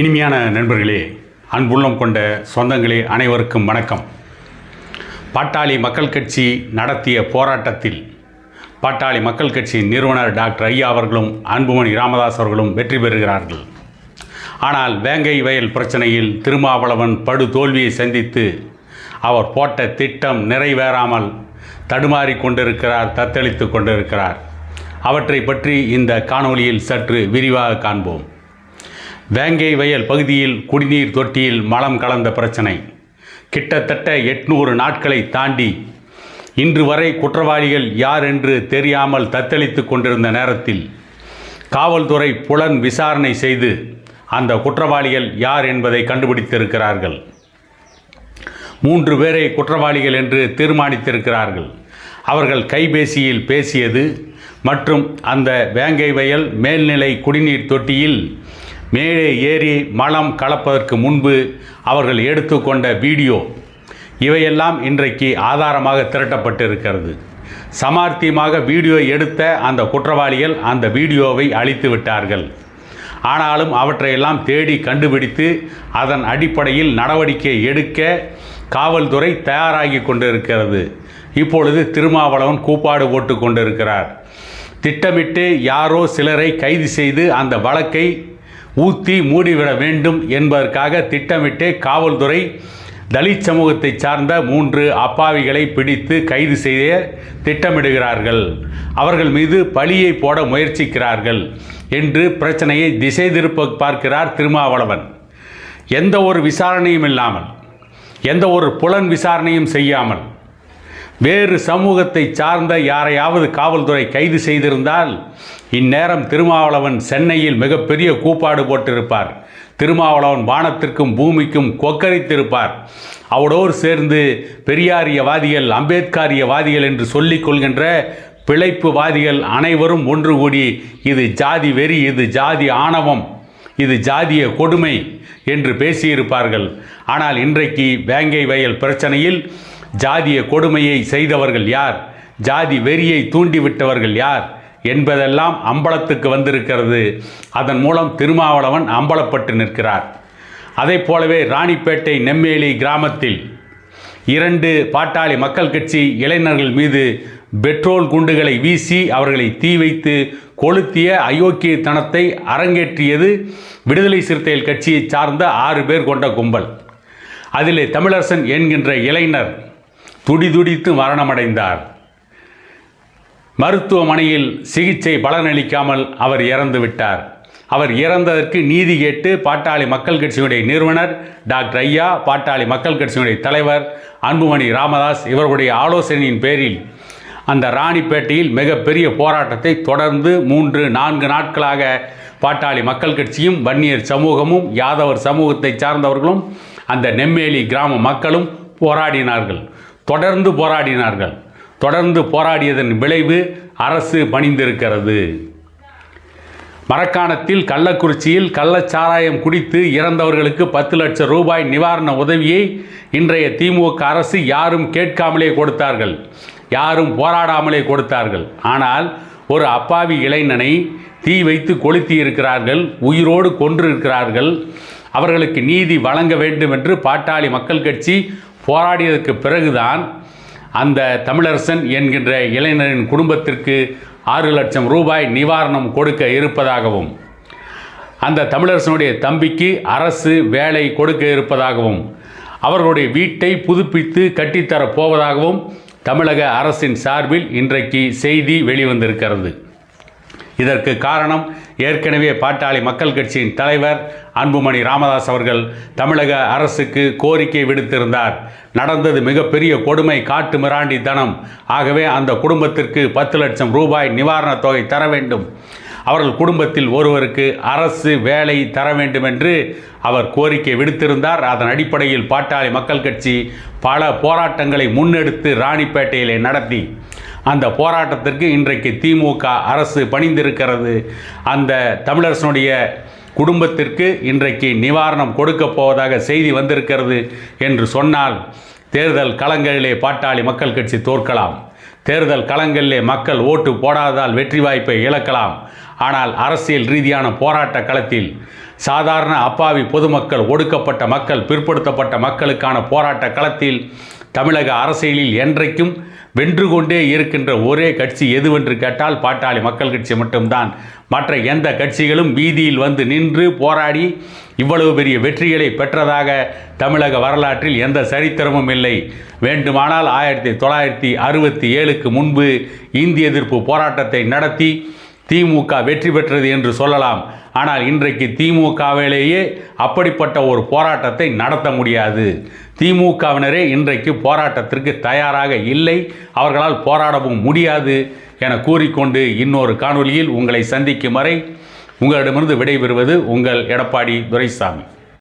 இனிமையான நண்பர்களே அன்புள்ளம் கொண்ட சொந்தங்களே அனைவருக்கும் வணக்கம். பாட்டாளி மக்கள் கட்சி நடத்திய போராட்டத்தில் பாட்டாளி மக்கள் கட்சியின் நிறுவனர் டாக்டர் ஐயா அவர்களும் அன்புமணி ராமதாஸ் அவர்களும் வெற்றி பெறுகிறார்கள். ஆனால் வேங்கை வயல் பிரச்சனையில் திருமாவளவன் படு தோல்வியை சந்தித்து அவர் போட்ட திட்டம் நிறைவேறாமல் தடுமாறி கொண்டிருக்கிறார் தத்தளித்து கொண்டிருக்கிறார். அவற்றை பற்றி இந்த காணொளியில் சற்று விரிவாக காண்போம். வேங்கை வயல் பகுதியில் குடிநீர் தொட்டியில் மலம் கலந்த பிரச்சனை. கிட்டத்தட்ட எட்நூறு நாட்களை தாண்டி இன்று வரை குற்றவாளிகள் யார் என்று தெரியாமல் தத்தளித்து கொண்டிருந்த நேரத்தில் காவல்துறை புலன் விசாரணை செய்து அந்த குற்றவாளிகள் யார் என்பதை கண்டுபிடித்திருக்கிறார்கள். மூன்று பேரை குற்றவாளிகள் என்று தீர்மானித்திருக்கிறார்கள். அவர்கள் கைபேசியில் பேசியது மற்றும் அந்த வேங்கை வயல் மேல்நிலை குடிநீர் தொட்டியில் மேலே ஏறி மலம் கலப்பதற்கு முன்பு அவர்கள் எடுத்துக்கொண்ட வீடியோ. இவையெல்லாம் இன்றைக்கு ஆதாரமாக திரட்டப்பட்டிருக்கிறது. சமார்த்தியமாக வீடியோ எடுத்த அந்த குற்றவாளிகள் அந்த வீடியோவை அழித்து விட்டார்கள். ஆனாலும் அவற்றையெல்லாம் தேடி கண்டுபிடித்து அதன் அடிப்படையில் நடவடிக்கை எடுக்க காவல்துறை தயாராகி கொண்டிருக்கிறது. இப்பொழுது திருமாவளவன் கூப்பாடு போட்டு கொண்டிருக்கிறார். திட்டமிட்டு யாரோ சிலரை கைது செய்து அந்த வழக்கை ஊத்தி மூடிவிட வேண்டும் என்பதற்காக திட்டமிட்டு காவல்துறை தலித் சமூகத்தை சார்ந்த மூன்று அப்பாவிகளை பிடித்து கைது செய்ய திட்டமிடுகிறார்கள். அவர்கள் மீது பழியை போட முயற்சிக்கிறார்கள் என்று பிரச்சனையை திசை திருப்ப பார்க்கிறார் திருமாவளவன். எந்த ஒரு விசாரணையும் இல்லாமல் எந்த ஒரு புலன் விசாரணையும் செய்யாமல் வேறு சமூகத்தை சார்ந்த யாரையாவது காவல்துறை கைது செய்திருந்தால் இந்நேரம் திருமாவளவன் சென்னையில் மிகப்பெரிய கூப்பாடு போட்டிருப்பார். திருமாவளவன் வானத்திற்கும் பூமிக்கும் கொக்கரித்திருப்பார். அவரோடு சேர்ந்து பெரியாரியவாதிகள் அம்பேத்காரியவாதிகள் என்று சொல்லிக் கொள்கின்ற பிழைப்புவாதிகள் அனைவரும் ஒன்று கூடி இது ஜாதி வெறி இது ஜாதி ஆணவம் இது ஜாதிய கொடுமை என்று பேசியிருப்பார்கள். ஆனால் இன்றைக்கு வேங்கை வயல் பிரச்சனையில் ஜாதிய கொடுமையை செய்தவர்கள் யார்? ஜாதி வெறியை தூண்டிவிட்டவர்கள் யார்? என்பதெல்லாம் அம்பலத்துக்கு வந்திருக்கிறது. அதன் மூலம் திருமாவளவன் அம்பலப்பட்டு நிற்கிறார். அதை போலவே ராணிப்பேட்டை நெம்மேலி கிராமத்தில் இரண்டு பாட்டாளி மக்கள் கட்சி இளைஞர்கள் மீது பெட்ரோல் குண்டுகளை வீசி அவர்களை தீ வைத்து கொளுத்திய அயோக்கியத்தனத்தை அரங்கேற்றியது விடுதலை சிறுத்தைகள் கட்சியை சார்ந்த ஆறு பேர் கொண்ட கும்பல். அதிலே தமிழரசன் என்கின்ற இளைஞர் துடிதுடித்து மரணமடைந்தார். மருத்துவமனையில் சிகிச்சை பலனளிக்காமல் அவர் இறந்துவிட்டார் அவர் இறந்ததற்கு நீதி கேட்டு பாட்டாளி மக்கள் கட்சியினுடைய நிறுவனர் டாக்டர் ஐயா பாட்டாளி மக்கள் கட்சியினுடைய தலைவர் அன்புமணி ராமதாஸ் இவர்களுடைய ஆலோசனையின் பேரில் அந்த ராணிப்பேட்டையில் மிகப்பெரிய போராட்டத்தை தொடர்ந்து மூன்று நான்கு நாட்களாக பாட்டாளி மக்கள் கட்சியும் வன்னியர் சமூகமும் யாதவர் சமூகத்தை சார்ந்தவர்களும் அந்த நெம்மேலி கிராம மக்களும் போராடினார்கள். தொடர்ந்து போராடினார்கள். தொடர்ந்து போராடியதன் விளைவு அரசு பணிந்திருக்கிறது. மரக்காணத்தில் கள்ளக்குறிச்சியில் கள்ளச்சாராயம் குடித்து இறந்தவர்களுக்கு பத்து லட்சம் ரூபாய் நிவாரண உதவியை இன்றைய திமுக அரசு யாரும் கேட்காமலே கொடுத்தார்கள். யாரும் போராடாமலே கொடுத்தார்கள். ஆனால் ஒரு அப்பாவி இளைஞனை தீ வைத்து கொளுத்தி இருக்கிறார்கள் உயிரோடு கொன்றிருக்கிறார்கள் அவர்களுக்கு நீதி வழங்க வேண்டும் என்று பாட்டாளி மக்கள் கட்சி போராடியதற்கு பிறகுதான் அந்த தமிழரசன் என்கின்ற இளைஞரின் குடும்பத்திற்கு ஆறு லட்சம் ரூபாய் நிவாரணம் கொடுக்க இருப்பதாகவும் அந்த தமிழரசனுடைய தம்பிக்கு அரசு வேலை கொடுக்க இருப்பதாகவும் அவர்களுடைய வீட்டை புதுப்பித்து கட்டித்தரப் போவதாகவும் தமிழக அரசின் சார்பில் இன்றைக்கு செய்தி வெளிவந்திருக்கிறது. இதற்கு காரணம் ஏற்கனவே பாட்டாளி மக்கள் கட்சியின் தலைவர் அன்புமணி ராமதாஸ் அவர்கள் தமிழக அரசுக்கு கோரிக்கை விடுத்திருந்தார். நடந்தது மிகப்பெரிய கொடுமை காட்டு மிராண்டி தனம். ஆகவே அந்த குடும்பத்திற்கு பத்து லட்சம் ரூபாய் நிவாரணத் தொகை தர வேண்டும். அவர்கள் குடும்பத்தில் ஒருவருக்கு அரசு வேலை தர வேண்டும் என்று அவர் கோரிக்கை விடுத்திருந்தார். அதன் அடிப்படையில் பாட்டாளி மக்கள் கட்சி பல போராட்டங்களை முன்னெடுத்து ராணிப்பேட்டையிலே நடத்தி. அந்த போராட்டத்திற்கு இன்றைக்கு திமுக அரசு பணிந்திருக்கிறது. அந்த தமிழரசனுடைய குடும்பத்திற்கு இன்றைக்கு நிவாரணம் கொடுக்கப் போவதாக செய்தி வந்திருக்கிறது என்று சொன்னால் தேர்தல் களங்களிலே பாட்டாளி மக்கள் கட்சி தோற்கலாம். தேர்தல் களங்களிலே மக்கள் ஓட்டு போடாததால் வெற்றி வாய்ப்பை இழக்கலாம். ஆனால் அரசியல் ரீதியான போராட்ட களத்தில் சாதாரண அப்பாவி பொதுமக்கள் ஒடுக்கப்பட்ட மக்கள் பிற்படுத்தப்பட்ட மக்களுக்கான போராட்ட களத்தில் தமிழக அரசியலில் என்றைக்கும் வென்று கொண்டே இருக்கின்ற ஒரே கட்சி எதுவென்று கேட்டால் பாட்டாளி மக்கள் கட்சி மட்டும்தான். மற்ற எந்த கட்சிகளும் வீதியில் வந்து நின்று போராடி இவ்வளவு பெரிய வெற்றிகளை பெற்றதாக தமிழக வரலாற்றில் எந்த சரித்திரமும் இல்லை. வேண்டுமானால் ஆயிரத்தி தொள்ளாயிரத்தி அறுபத்தி ஏழுக்கு முன்பு இந்திய எதிர்ப்பு போராட்டத்தை நடத்தி திமுக வெற்றி பெற்றது என்று சொல்லலாம். ஆனால் இன்றைக்கு திமுகவிலேயே அப்படிப்பட்ட ஒரு போராட்டத்தை நடத்த முடியாது. திமுகவினரே இன்றைக்கு போராட்டத்திற்கு தயாராக இல்லை. அவர்களால் போராடவும் முடியாது என கூறிக்கொண்டு இன்னொரு காணொலியில் உங்களை சந்திக்கும் வரை உங்களிடமிருந்து விடைபெறுவது உங்கள் எடப்பாடி துரைசாமி.